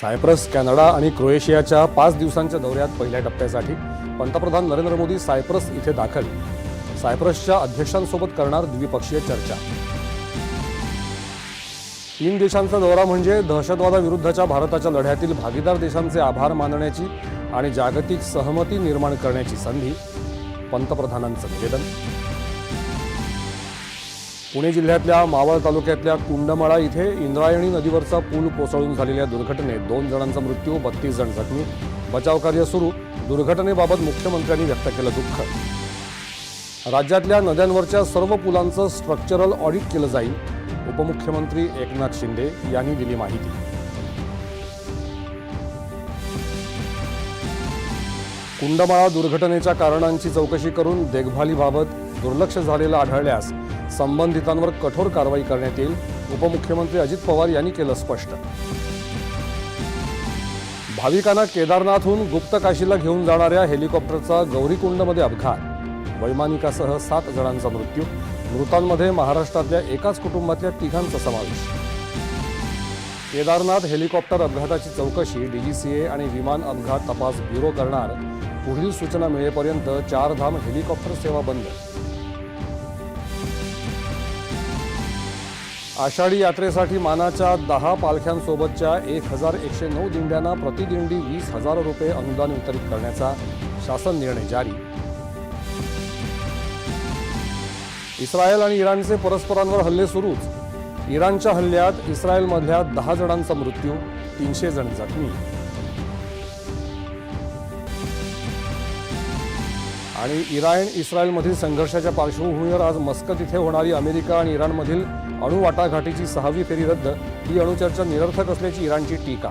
Cyprus Canada आणि क्रोएशियाच्या पाच दिवसांच्या दौऱ्यात पहिल्या टप्प्यासाठी पंतप्रधान नरेंद्र मोदी सायप्रस इथे दाखल. सायप्रसच्या अध्यक्षांसोबत करणार द्विपक्षीय चर्चा. तीन देशांचा दौरा म्हणजे दहशतवादाविरुद्धच्या भारताच्या लढ्यातील भागीदार देशांचे आभार मानण्याची आणि जागतिक सहमती निर्माण करण्याची संधी. पंतप्रधानांचं निवेदन. पुणे जिल्ह्यातल्या मावळ तालुक्यातल्या कुंडमाळा इथे इंद्रायणी नदीवरचा पूल कोसळून झालेल्या दुर्घटनेत दोन जणांचा मृत्यू बत्तीस जण जखमी. बचावकार्य सुरू. दुर्घटनेबाबत मुख्यमंत्र्यांनी व्यक्त केलं दुःख. राज्यातल्या नद्यांवरच्या सर्व पुलांचं स्ट्रक्चरल ऑडिट केलं जाईल. उपमुख्यमंत्री एकनाथ शिंदे यांनी दिली माहिती. कुंडमाळा दुर्घटनेच्या कारणांची चौकशी करून देखभालीबाबत दुर्लक्ष झालेलं आढळल्यास संबंधितांवर कठोर कारवाई करण्यात येईल उपमुख्यमंत्री अजित पवार यांनी केलं स्पष्ट. भाविकांना केदारनाथहून गुप्त काशीला घेऊन जाणाऱ्या हेलिकॉप्टरचा गौरीकुंडमध्ये अपघात. वैमानिकासह सात जणांचा मृत्यू. मृतांमध्ये महाराष्ट्रातल्या एकाच कुटुंबातल्या तिघांचा समावेश. केदारनाथ हेलिकॉप्टर अपघाताची चौकशी डीजीसीए आणि विमान अपघात तपास ब्युरो करणार. पुढील सूचना मिळेपर्यंत चारधाम हेलिकॉप्टर सेवा बंद. आषाढी यात्रेसाठी मानाच्या दहा पालख्यांसोबतच्या एक हजार एकशे नऊ दिंड्यांना प्रतिदिंडी वीस हजार रुपये अनुदान वितरित करण्याचा शासन निर्णय जारी. इस्रायल आणि इराणचे परस्परांवर हल्ले सुरूच. इराणच्या हल्ल्यात इस्रायलमधल्या दहा जणांचा मृत्यू तीनशे जण जखमी. आणि इराण इस्रायलमधील संघर्षाच्या पार्श्वभूमीवर आज मस्कत इथे होणारी अमेरिका आणि इराणमधील अणु वाटाघाटीची सहावी फेरी रद्द ही अणुचर्चा निरर्थक असल्याची इराणची टीका